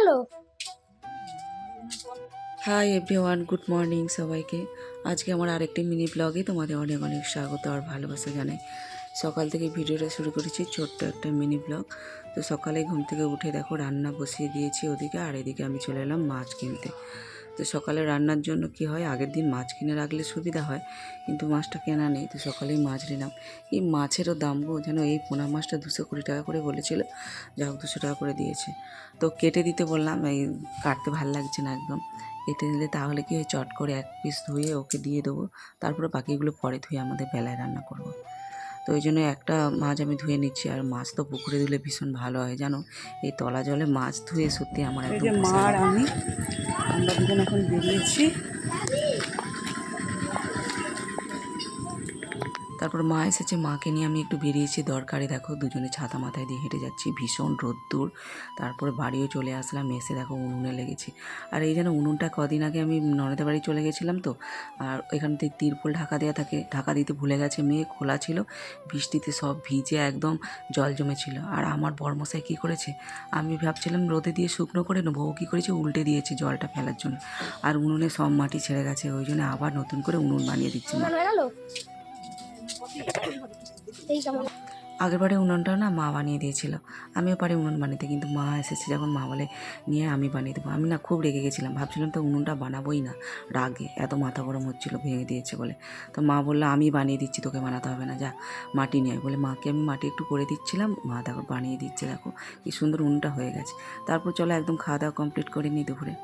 গেল hi everyone good morning সবাইকে। আজকে আমার আরেকটি মিনি ব্লগে তোমাদের অনেক অনেক স্বাগত আর ভালোবাসা জানাই। সকাল থেকে ভিডিওটা শুরু করেছি ছোট্ট একটা মিনি ব্লগ। তো সকালে ঘুম থেকে উঠে দেখো রান্না বসিয়ে দিয়েছি ওদিকে, আর এদিকে আমি চলে এলাম মাছ কিনতে। তো সকালে রান্নার জন্য কি হয়, আগের দিন মাছ কিনে রাখলে সুবিধা হয়, কিন্তু মাছটা কেনা নেই, তো সকালেই মাছ নিলাম। এই মাছেরও দাম গো, যেন এই পোনা মাছটা দুশো কুড়ি টাকা করে বলেছিল, যা হোক দুশো টাকা করে দিয়েছে। তো কেটে দিতে বললাম, এই কাটতে ভালো লাগছে না একদম। কেটে নিলে তাহলে কি চট করে এক পিস ধুয়ে ওকে দিয়ে দেবো, তারপরে বাকিগুলো পরে ধুয়ে আমাদের বেলায় রান্না করব। তো ওই জন্য একটা মাছ আমি ধুয়ে নিচ্ছি। আর মাছ তো পুকুরে দিলে ভীষণ ভালো হয় জানো? এই তলা জলে মাছ ধুয়ে সত্যি আমার একদম যে মা পোষায় আর না। আমি আমরা দুজন এখন বেরিয়েছি। তারপর মা এসেছে, মাকে নিয়ে আমি একটু বেরিয়েছি দরকারে। দেখো, দুজনে ছাতা মাথায় দিয়ে হেঁটে যাচ্ছি, ভীষণ রোদ্দুর। তারপরে বাড়িও চলে আসলাম, এসে দেখো উনুনে লেগেছি। আর এই যেন উনুনটা কদিন আগে আমি ননদের বাড়ি চলে গেছিলাম তো, আর এখান থেকে তিরপল ঢাকা দেওয়া থাকে, ঢাকা দিতে ভুলে গেছে মেয়ে খোলা ছিল, বৃষ্টিতে সব ভিজে একদম জল জমেছিল। আর আমার বরমশাই কী করেছে, আমি ভাবছিলাম রোদে দিয়ে শুকনো করে নেব, ও কী করেছে, উল্টে দিয়েছে জলটা ফেলার জন্য। আর উনুনে সব মাটি ছেড়ে গেছে, ওই জন্য আবার নতুন করে উনুন বানিয়ে দিচ্ছি এই কেমন আগেরবারে উনুনটাও না মা বানিয়ে দিয়েছিল। আমিও পারি উনুন বানাতে, কিন্তু মা এসেছে যখন মা বলে, নিয়ে আমি বানিয়ে দেবো। আমি না খুব রেগে গেছিলাম। ভাবছিলাম তো উনুনটা বানাবোই না। রাগে, এত মাথা গরম হচ্ছিল, ভেঙে দিয়েছে বলে। তো মা বলল, আমি বানিয়ে দিচ্ছি, তোকে বানাতে হবে না, যা, মাটি নিয়ে বলে, মাকে আমি মাটি একটু করে দিচ্ছিলাম, মা দেখো বানিয়ে দিচ্ছে, দেখো কি সুন্দর উনুনটা হয়ে গেছে। তারপর চলো একদম খাওয়া দাওয়া কমপ্লিট করে নিই দুপুরে।